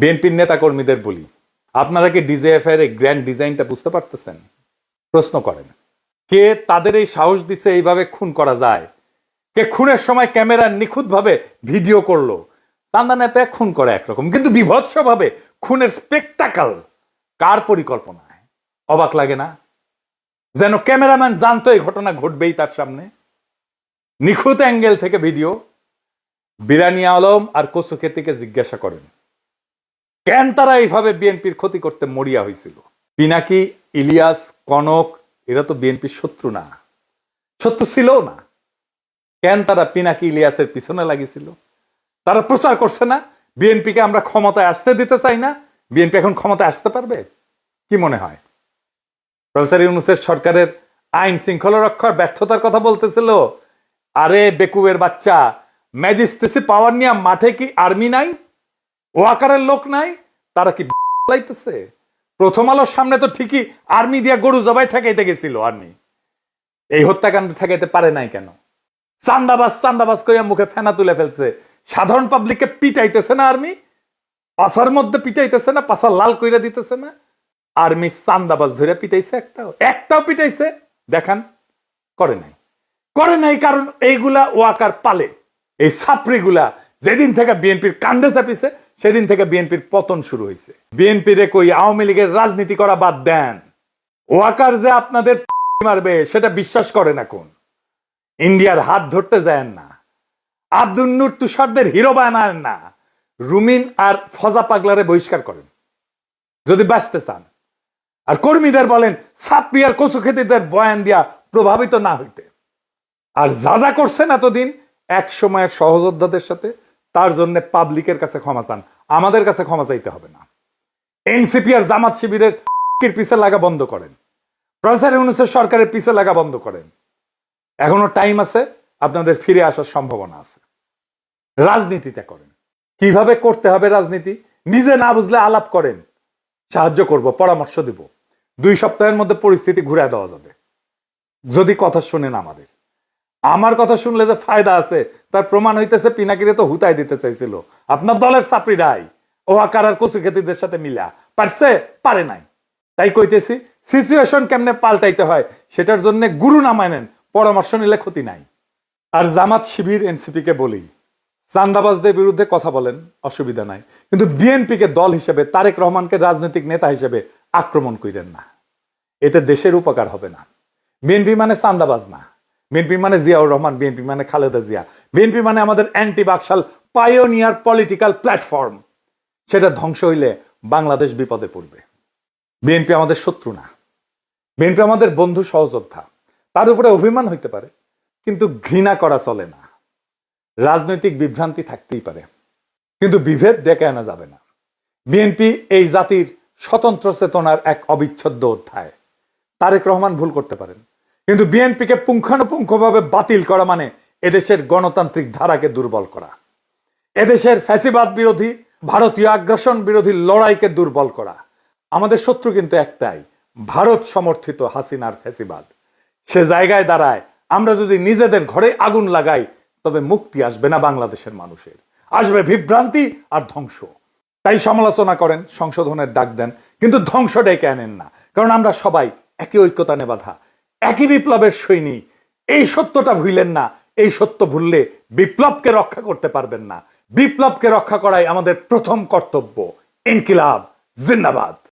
বিএনপির নেতা কর্মীদের বলি, আপনারা কি ডিজেএফ এর গ্র্যান্ড ডিজাইনটা বুঝতে পারতেছেন? প্রশ্ন করেন। কে তাদের এই সাহস দিছে এইভাবে খুন করা যায়? কে খুনের সময় ক্যামেরা নিখুঁতভাবে ভিডিও করল? চান্দা নেপে খুন করে একরকম, কিন্তু বিভৎসভাবে খুনের স্পেকটাকাল কার পরিকল্পনায়? অবাক লাগে না? যেন ক্যামেরাম্যান জানতো এই ঘটনা ঘটবেই তার সামনে। নিখুঁত অ্যাঙ্গেল থেকে ভিডিও। বিরানি আলম আর কচুকেতিকে জিজ্ঞাসা করেন কেন তারা এইভাবে বিএনপির ক্ষতি করতে মরিয়া হয়েছিল? পিনাকি ইলিয়াস, কনক, এরা তো বিএনপির শত্রু না? শত্রু ছিল না। কেন তারা পিনাকি ইলিয়াসের পিছনে লাগিয়েছিল? তারা প্রচার করছে না? বিএনপিকে আমরা ক্ষমতায় আসতে দিতে চাই না? বিএনপি এখন ক্ষমতায় আসতে পারবে? কি মনে হয়? প্রফেসর ইউনুসের সরকারের আইন শৃঙ্খলা রক্ষার ব্যর্থতার কথা বলতেছিল। আরে, বেকুবের বাচ্চা, ম্যাজিস্ট্রেসি পাওয়ার নিয়ে মাঠে কি আর্মি নাই? ও আকারের লোক নাই, তারা কি লাইতেছে? প্রথম আলোর সামনে তো ঠিকই আর্মি দিয়া গরু জবাই ঠেকাইতে গেছিল আর্মি এই হত্যাকাণ্ড ঠেকাইতে পারে নাই কেন? চান্দাবাজ চান্দাবাজ কইয়া মুখে ফেনা তুলে ফেলছে। সাধারণ পাবলিককে পিটাইতেছে না আর্মি পাশার মধ্যে পিটাইতেছে না পাশা লাল কইরা দিতেছে না? আর্মি চান্দাবাজ ধরে পিটাইছে একটাও। একটাও পিটাইছে, দেখান, করে নাই। করে নাই কারণ এইগুলা ওয়াকার পালে। এই ছাপড়িগুলা যেদিন থেকে বিএনপির কান্দে চাপিছে সেদিন থেকে বিএনপির পতন শুরু হয়েছে। বিএনপির কই আওয়ামী লীগের রাজনীতি করা বাদ দেন। ওয়াকার যে আপনাদের মারবে, সেটা বিশ্বাস করেন এখন। ইন্ডিয়ার হাত ধরতে যায় না। আব্দুল নূর তুষারদের হিরো বানান না। রুমিন আর ফজা পাগলারে বহিষ্কার করেন। যদি বাঁচতে চান। আর কর্মীদের বলেন, ছাত্রী আর কচু খেতিদের বয়ান দিয়া প্রভাবিত না হইতে। আর যা যা করছেন এতদিন, এক সময়ের সহযোদ্ধাদের সাথে তার জন্য পাবলিকের কাছে ক্ষমা চান। আমাদের কাছে ক্ষমা চাইতে হবে না। এনসিপি আর জামাত শিবিরের পিছে লাগা বন্ধ করেন। প্রফেসর ইউনুসের সরকারের পিছে লাগা বন্ধ করেন। এখনও টাইম আছে, আপনাদের ফিরে আসার সম্ভাবনা আছে। রাজনীতিটা করেন। কীভাবে করতে হবে রাজনীতি? নিজে না বুঝলে আলাপ করেন। সাহায্য করব, পরামর্শ দিব। দুই সপ্তাহের মধ্যে পরিস্থিতি ঘুরে দেওয়া যাবে। যদি কথা শোনেন আমাদের। আমার কথা শুনলে যে ফায়দা আছে তার প্রমাণ হইতেছে, পিনাকিরে তো হুতাই দিতে চাইছিল। আপনার দলের চাপড়িরাই ও আকার আর কচু খেতিদের সাথে মিলা। পারছে? পারে নাই। তাই কইতেছি সিচুয়েশন কেমনে পাল্টাইতে হয়, সেটার জন্য গুরু না মানেন, পরামর্শ নিলে ক্ষতি নাই। আর জামাত শিবির এনসিপি কে বলি, চান্দাবাজদের বিরুদ্ধে কথা বলেন, অসুবিধা নাই। কিন্তু বিএনপিকে দল হিসেবে, তারেক রহমানকে রাজনৈতিক নেতা হিসেবে আক্রমণ করিলেন না। এতে দেশের উপকার হবে না। বিএনপি মানে চান্দাবাজ না। বিএনপি মানে জিয়াউর রহমান বিএনপি মানে খালেদা জিয়া। বিএনপি মানে আমাদের anti BAKSAL pioneer political platform সেটা ধ্বংস হইলে বাংলাদেশ বিপদে পড়বে। বিএনপি আমাদের শত্রু না। বিএনপি আমাদের বন্ধু সহযোদ্ধা। তার উপরে অভিমান হইতে পারে, কিন্তু ঘৃণা করা চলে না। রাজনৈতিক বিভ্রান্তি থাকতেই পারে, কিন্তু বিভেদ ডেকে আনা যাবে না। বিএনপি এই জাতির স্বতন্ত্র চেতনার এক অবিচ্ছেদ্য অধ্যায়। তারেক রহমান ভুল করতে পারেন। কিন্তু বিএনপিকে পুঙ্খানুপুঙ্খভাবে বাতিল করা মানে এদেশের গণতান্ত্রিক ধারাকে দুর্বল করা। এদেশের ফ্যাসিবাদ বিরোধী, ভারতীয় আগ্রাসন বিরোধী লড়াইকে দুর্বল করা। আমাদের শত্রু কিন্তু একটাই, ভারত সমর্থিত হাসিনার ফ্যাসিবাদ। সে জায়গায় দাঁড়ায়। আমরা যদি নিজেদের ঘরে আগুন লাগাই, তবে মুক্তি আসবে না বাংলাদেশের মানুষের। আসবে বিভ্রান্তি আর ধ্বংস। তাই সমালোচনা করেন, সংশোধনের ডাক দেন, কিন্তু ধ্বংস ডেকে আনেন না। কারণ আমরা সবাই একই ঐক্যতানে বাধা। একই বিপ্লবের সৈনিক। এই সত্যটা ভুলেন না, এই সত্য ভুললে বিপ্লবকে রক্ষা করতে পারবেন না। বিপ্লবকে রক্ষা করাই আমাদের প্রথম কর্তব্য। ইনকিলাব, জিন্দাবাদ।